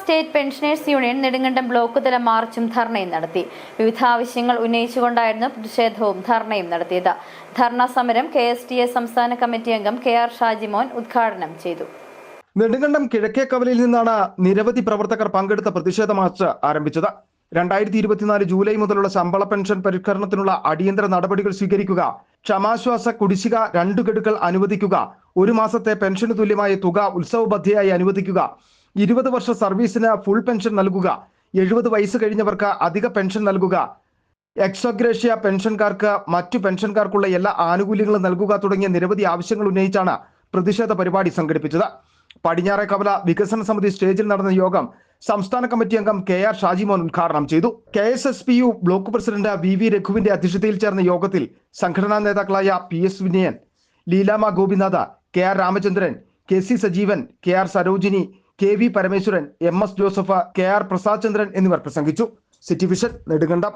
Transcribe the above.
State pensioners union Nedumkandam block തല മാർച്ചും ധർണയും നടത്തി. വിവിധ ആവശ്യങ്ങൾ ഉന്നയിച്ചുകൊണ്ടായിരുന്നു പ്രതിഷേധവും ധർണയും നടത്തിയത്. ധർണാ സമരം കെ സംസ്ഥാന കമ്മിറ്റി അംഗം കെ ആർ ഷാജിമോൻ ഉദ്ഘാടനം ചെയ്തു. നെടുങ്കണ്ടം കിഴക്കേ കവലയിൽ നിന്നാണ് നിരവധി പ്രവർത്തകർ പങ്കെടുത്ത പ്രതിഷേധ മാർച്ച് ആരംഭിച്ചത്. രണ്ടായിരത്തി ഇരുപത്തിനാല് ജൂലൈ മുതലുള്ള ശമ്പള പെൻഷൻ പരിഷ്കരണത്തിനുള്ള അടിയന്തര നടപടികൾ സ്വീകരിക്കുക ക്ഷമാശ്വാസ കുടിശ്ശിക രണ്ടു ഗഡുക്കൾ അനുവദിക്കുക ഒരു മാസത്തെ പെൻഷന് തുല്യമായ തുക ഉത്സവബദ്ധയായി അനുവദിക്കുക ഇരുപത് വർഷ സർവീസിന് ഫുൾ പെൻഷൻ നൽകുക. എഴുപത് വയസ്സ് കഴിഞ്ഞവർക്ക് അധിക പെൻഷൻ നൽകുക. എക്സോഗ്രേഷ്യ പെൻഷൻകാർക്ക് മറ്റു പെൻഷൻകാർക്കുള്ള എല്ലാ ആനുകൂല്യങ്ങളും നൽകുക തുടങ്ങിയ നിരവധി ആവശ്യങ്ങൾ ഉന്നയിച്ചാണ് പ്രതിഷേധ പരിപാടി സംഘടിപ്പിച്ചത്. പടിഞ്ഞാറെ കവല വികസന സമിതി സ്റ്റേജിൽ നടന്ന യോഗം സംസ്ഥാന കമ്മിറ്റി അംഗം കെ ആർ ഷാജിമോൻ ഉദ്ഘാടനം ചെയ്തു. K S S P U block president V V രഘുവിന്റെ അധ്യക്ഷതയിൽ ചേർന്ന യോഗത്തിൽ സംഘടനാ നേതാക്കളായ P S Vinayan Leelama Gopinatha K R Ramachandran K C Sajeevan K R Sarojini K V Parameswaran M S Joseph K R Prasad Chandran എന്നിവർ പ്രസംഗിച്ചു. City vision Nedumkandam.